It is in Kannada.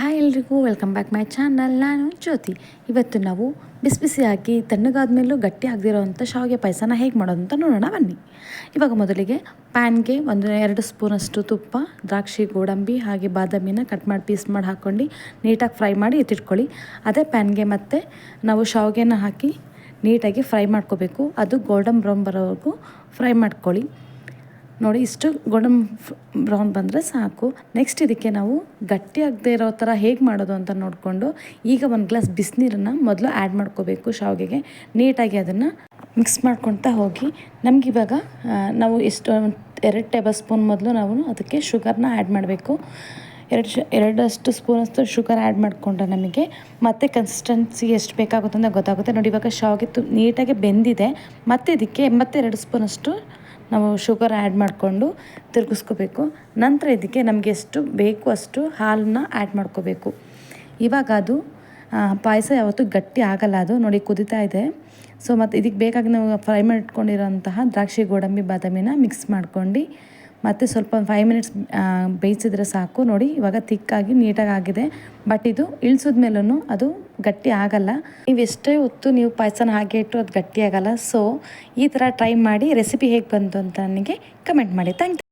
ಹಾಯ್ ಎಲ್ರಿಗೂ, ವೆಲ್ಕಮ್ ಬ್ಯಾಕ್ ಮೈ ಚಾನಲ್. ನಾನು ಜ್ಯೋತಿ. ಇವತ್ತು ನಾವು ಬಿಸಿ ಬಿಸಿ ಹಾಕಿ ತಣ್ಣಗಾದ ಮೇಲೂ ಗಟ್ಟಿ ಆಗದಿರೋವಂಥ ಶಾವಿಗೆ ಪಾಯಸನ ಹೇಗೆ ಮಾಡೋದು ಅಂತ ನೋಡೋಣ, ಬನ್ನಿ. ಇವಾಗ ಮೊದಲಿಗೆ ಪ್ಯಾನ್ಗೆ ಒಂದು ಎರಡು ಸ್ಪೂನಷ್ಟು ತುಪ್ಪ, ದ್ರಾಕ್ಷಿ, ಗೋಡಂಬಿ ಹಾಗೆ ಬಾದಾಮಿನ ಕಟ್ ಮಾಡಿ ಪೀಸ್ ಮಾಡಿ ಹಾಕ್ಕೊಂಡು ನೀಟಾಗಿ ಫ್ರೈ ಮಾಡಿ ಎತ್ತಿಟ್ಕೊಳ್ಳಿ. ಅದೇ ಪ್ಯಾನ್ಗೆ ಮತ್ತೆ ನಾವು ಶಾವಿಗೆನ ಹಾಕಿ ನೀಟಾಗಿ ಫ್ರೈ ಮಾಡ್ಕೋಬೇಕು. ಅದು ಗೋಲ್ಡನ್ ಬ್ರೌನ್ ಬರೋವರೆಗೂ ಫ್ರೈ ಮಾಡ್ಕೊಳ್ಳಿ. ನೋಡಿ, ಇಷ್ಟು ಗೋಡಂಬಿ ಬ್ರೌನ್ ಬಂದರೆ ಸಾಕು. ನೆಕ್ಸ್ಟ್ ಇದಕ್ಕೆ ನಾವು ಗಟ್ಟಿ ಆಗದೆ ಇರೋ ಥರ ಹೇಗೆ ಮಾಡೋದು ಅಂತ ನೋಡಿಕೊಂಡು ಈಗ ಒಂದು ಗ್ಲಾಸ್ ಬಿಸಿನೀರನ್ನು ಮೊದಲು ಆ್ಯಡ್ ಮಾಡ್ಕೋಬೇಕು ಶಾವಿಗೆಗೆ. ನೀಟಾಗಿ ಅದನ್ನು ಮಿಕ್ಸ್ ಮಾಡ್ಕೊಳ್ತಾ ಹೋಗಿ. ನಮಗಿವಾಗ ನಾವು ಎಷ್ಟು ಎರಡು ಟೇಬಲ್ ಸ್ಪೂನ್ ಮೊದಲು ನಾವು ಅದಕ್ಕೆ ಶುಗರ್ನ ಆ್ಯಡ್ ಮಾಡಬೇಕು. ಎರಡು ಶು, ಎರಡಷ್ಟು ಸ್ಪೂನಷ್ಟು ಶುಗರ್ ಆ್ಯಡ್ ಮಾಡಿಕೊಂಡ್ರೆ ನಮಗೆ ಮತ್ತೆ ಕನ್ಸಿಸ್ಟೆನ್ಸಿ ಎಷ್ಟು ಬೇಕಾಗುತ್ತೆ ಅಂತ ಗೊತ್ತಾಗುತ್ತೆ. ನೋಡಿ, ಇವಾಗ ಶಾವಿಗೆ ತು, ನೀಟಾಗಿ ಬೆಂದಿದೆ. ಮತ್ತು ಇದಕ್ಕೆ, ಮತ್ತೆ ಎರಡು ಸ್ಪೂನಷ್ಟು ನಾವು ಶುಗರ್ ಆ್ಯಡ್ ಮಾಡಿಕೊಂಡು ತಿರುಗಿಸ್ಕೋಬೇಕು. ನಂತರ ಇದಕ್ಕೆ ನಮಗೆ ಎಷ್ಟು ಬೇಕು ಅಷ್ಟು ಹಾಲನ್ನ ಆ್ಯಡ್ ಮಾಡ್ಕೋಬೇಕು. ಇವಾಗ ಅದು ಪಾಯಸ ಯಾವತ್ತೂ ಗಟ್ಟಿ ಆಗಲ್ಲ ಅದು. ನೋಡಿ, ಕುದಿತಾ ಇದೆ. ಸೊ ಮತ್ತು ಇದಕ್ಕೆ ಬೇಕಾಗಿ ನಾವು ಫ್ರೈ ಮಾಡಿಟ್ಕೊಂಡಿರೋಂತಹ ದ್ರಾಕ್ಷಿ, ಗೋಡಂಬಿ, ಬಾದಾಮಿನ ಮಿಕ್ಸ್ ಮಾಡ್ಕೊಂಡು ಮತ್ತು ಸ್ವಲ್ಪ ಫೈವ್ ಮಿನಿಟ್ಸ್ ಬೇಯಿಸಿದ್ರೆ ಸಾಕು. ನೋಡಿ, ಇವಾಗ ತಿಕ್ಕಾಗಿ ನೀಟಾಗಿ ಆಗಿದೆ. ಬಟ್ ಇದು ಇಳಿಸಿದ ಮೇಲೂ ಅದು ಗಟ್ಟಿ ಆಗಲ್ಲ. ನೀವು ಎಷ್ಟೇ ಹೊತ್ತು ನೀವು ಪಾಯಸನ ಹಾಗೆ ಇಟ್ಟು ಅದು ಗಟ್ಟಿ ಆಗಲ್ಲ. ಸೊ ಈ ಥರ ಟ್ರೈ ಮಾಡಿ ರೆಸಿಪಿ ಹೇಗೆ ಬಂತು ಅಂತ ನನಗೆ ಕಮೆಂಟ್ ಮಾಡಿ. Thank you